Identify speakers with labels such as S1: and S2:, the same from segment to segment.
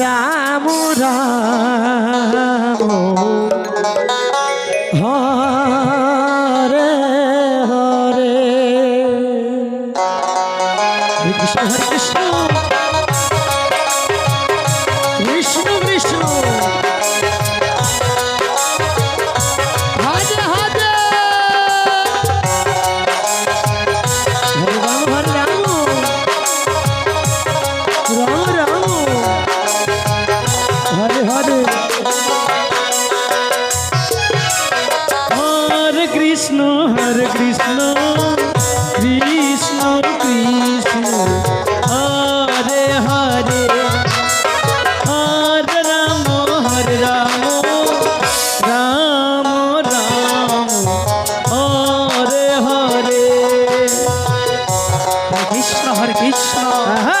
S1: রাম রাম হরে হরে কৃষ্ণ হরে কৃষ্ণ কৃষ্ণ কৃষ্ণ হরে হরে হরে রাম হরে রাম রাম রাম হরে হরে
S2: কৃষ্ণ হরে কৃষ্ণ হ্যাঁ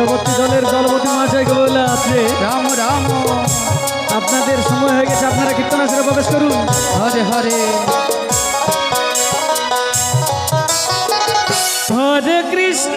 S2: পরবর্তী দলের দলপতি মাঝে বললে আছে রাম রাম আপনাদের সময় হয়ে গেছে আপনারা কীর্তন আসলে প্রবেশ করুন হরে হরে
S1: হরে কৃষ্ণ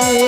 S1: রে